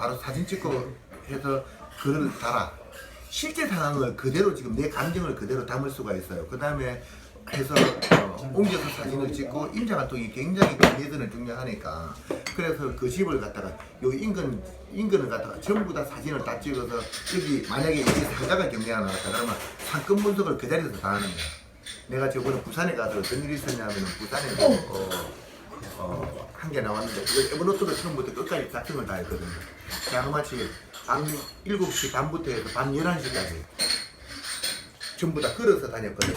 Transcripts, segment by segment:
바로 사진 찍고 해서 글을 달아. 실제 상황을 그대로 지금 내 감정을 그대로 담을 수가 있어요. 그 다음에 해서 어, 옮겨서 사진을 찍고 임자 활동이 굉장히 기내드는 중요하니까 그래서 그 집을 갖다가 요 인근 인근을 갖다가 전부 다 사진을 다 찍어서 여기 만약에 여기 상가가 경매가 나왔다 그러면 상권 분석을 그 자리에서 다 하는 거야. 내가 저번에 부산에 가서 어떤 일이 있었냐면 부산에 어, 어, 한 개 나왔는데 그걸 에버노트로 처음부터 끝까지 걸다 했거든요. 자그마치 밤 7시 반부터 해서 밤 11시까지 전부 다 걸어서 다녔거든요.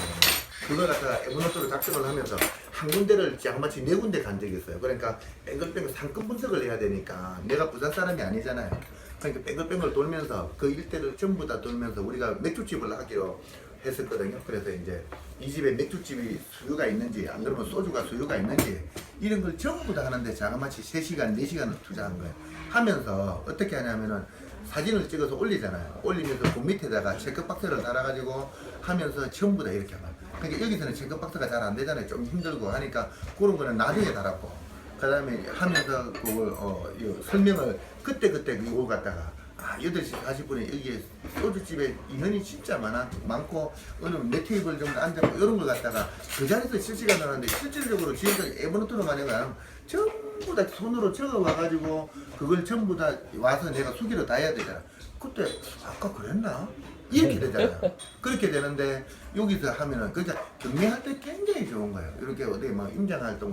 그걸 갖다가 에버노트로 작성을 하면서 한 군데를 자그마치 네 군데 간 적이 있어요. 그러니까 뺑글뺑글 상권 분석을 해야 되니까 내가 부산 사람이 아니잖아요. 그러니까 뺑글뺑글 돌면서 그 일대를 전부 다 돌면서 우리가 맥주집을 하기로 했었거든요. 그래서 이제 이 집에 맥주집이 수요가 있는지 안 그러면 소주가 수요가 있는지 이런 걸 전부 다 하는데 자그마치 3시간, 4시간을 투자한 거예요. 하면서 어떻게 하냐면은 사진을 찍어서 올리잖아요. 올리면서 그 밑에다가 체크박스를 달아가지고 하면서 전부 다 이렇게 하면. 그러니까 여기서는 체크박스가 잘 안 되잖아요. 좀 힘들고 하니까 그런 거는 나중에 달았고. 그 다음에 하면서 그걸, 어, 이 설명을 그때그때 이거 갖다가 아, 8시 40분에 여기에 소주집에 인원이 진짜 많아, 많고, 어느 몇 테이블 정도 앉았고, 이런 걸 갖다가 그 자리에서 실시간으로 하는데, 실질적으로 지금까지 에버노트로 거는 전부 다 손으로 적어 와가지고, 그걸 전부 다 와서 내가 수기로 다 해야 되잖아. 그때, 아까 그랬나? 이렇게 되잖아요. 그렇게 되는데, 여기서 하면은, 그냥 경매할 때 굉장히 좋은 거예요. 이렇게 어디 막 임장활동